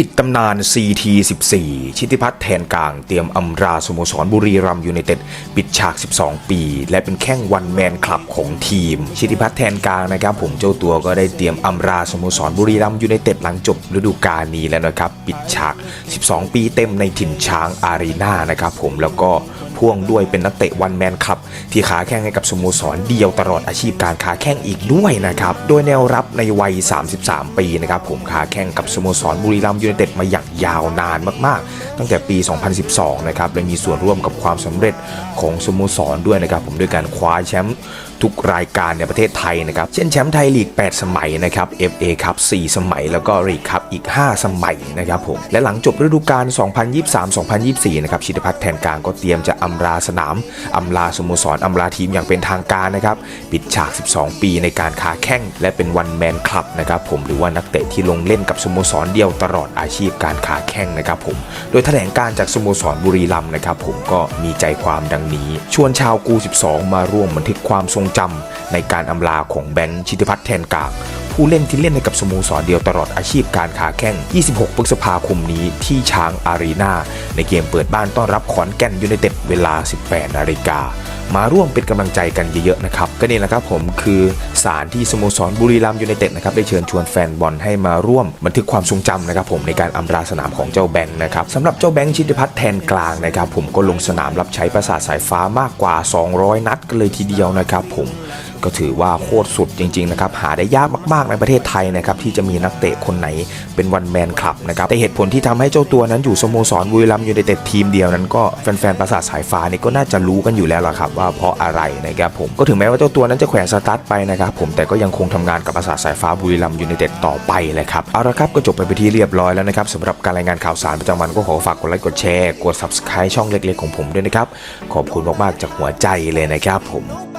ปิดตำนาน CT14 ชิติพัฒน์แทนกลางเตรียมอำราสโมสรบุรีรัมย์ยูไนเต็ดปิดฉาก 12 ปี และเป็นแข้งวันแมนคลับของทีม ชิติพัฒน์แทนกลางนะครับผมเจ้าตัวก็ได้เตรียมอำราสโมสรบุรีรัมย์ยูไนเต็ดหลังจบฤดูกาลนี้แล้วนะครับ ปิดฉาก 12 ปีเต็มในถิ่นช้างอารีนานะครับผมแล้วก็พ่วงด้วยเป็นนักเตะวันแมนคลับ ที่ขาแข้งให้กับสโมสรเดียวตลอดอาชีพการขาแข้งอีกด้วยนะครับโดยแนวรับในวัย 33 ปีนะครับผมขาแข้งกับสโมสรบุรีรัมยูไนเต็ดมาอย่างยาวนานมากๆ ตั้งแต่ปี 2012 นะครับ และมีส่วนร่วมกับความสำเร็จของสโมสรด้วยนะครับ ผมด้วยการคว้าแชมป์ ทุกรายการในประเทศไทยนะครับ เช่นแชมป์ไทยลีก 8 สมัยนะครับ FA คัพ4สมัย แล้วก็ลีกคัพอีก 5 สมัยนะครับผม และหลังจบฤดูกาล 2023-2024 นะครับ ชิตพัฒน์แทนกลางก็เตรียมจะอำลาสนามอำลาสโมสรอำลาทีมอย่างเป็นทางการนะครับ ปิดฉาก 12 ปีในการค้าแข้ง และเป็นวันแมนคลับนะครับผม หรือว่านักเตะที่ลงเล่นกับสโมสรเดียวตลอดอาชีพการค้าแข้งนะครับผม โดยแถลงการจากสโมสรบุรีรัมย์นะครับผมก็มีใจความดังนี้ ชวนชาวกู 12 มาร่วมบันทึกความทรงจำในการอำลาของแบงค์ชิติพัฒน์แทนกาก ผู้เล่นที่เล่นให้กับสโมสรเดียวตลอดอาชีพการขาแข้ง 26 พฤษภาคมนี้ที่ช้างอารีนาในเกมเปิดบ้านต้อนรับขอนแก่นยูไนเต็ดเวลา 18 นาฬิกามาร่วมเป็นกำลังใจกันเยอะๆนะครับก็นี่แหละครับผมคือสารที่สโมสรบุรีรัมย์ยูไนเต็ดนะครับได้เชิญชวนแฟนบอลให้มาร่วมบันทึกความทรงจำนะครับผมในการอำลาสนามของเจ้าแบงค์นะครับสำหรับเจ้าแบงค์ชิติพัฒน์แทนกลางนะครับผมก็ลงสนามรับใช้ประสาทสายฟ้ามากกว่า 200 นัดกันเลยทีเดียวนะครับผมก็ถือว่าโคตรสุดจริงๆนะครับหาได้ยากมากๆในประเทศไทยนะครับที่จะมีนักเตะคนไหนเป็นวันแมนคลับนะครับแต่เหตุผลที่ทำให้เจ้าตัวนั้นอยู่สโมสรบุรีรัมย์ยูไนเต็ดทีมเดียวนั้นก็แฟนๆประสาทสายฟ้านี่ก็น่าจะรู้กันอยู่แล้วล่ะครับว่าเพราะอะไรนะครับผมก็ถึงแม้ว่าเจ้าตัวนั้นจะแขวนสตาร์ทไปนะครับผมแต่ก็ยังคงทำงานกับประสาทสายฟ้าบุรีรัมย์ยูไนเต็ดต่อไปเลยครับเอาละครับก็จบไปเป็นที่เรียบร้อยแล้วนะครับสำหรับการรายงานข่าวสารประจำวันก็ขอฝากกดไลค์กดแชร์กด subscribe ช่องเล็กๆของผมด้วยนะครับขอบคุณมากๆจากหัวใจเลยนะครับผม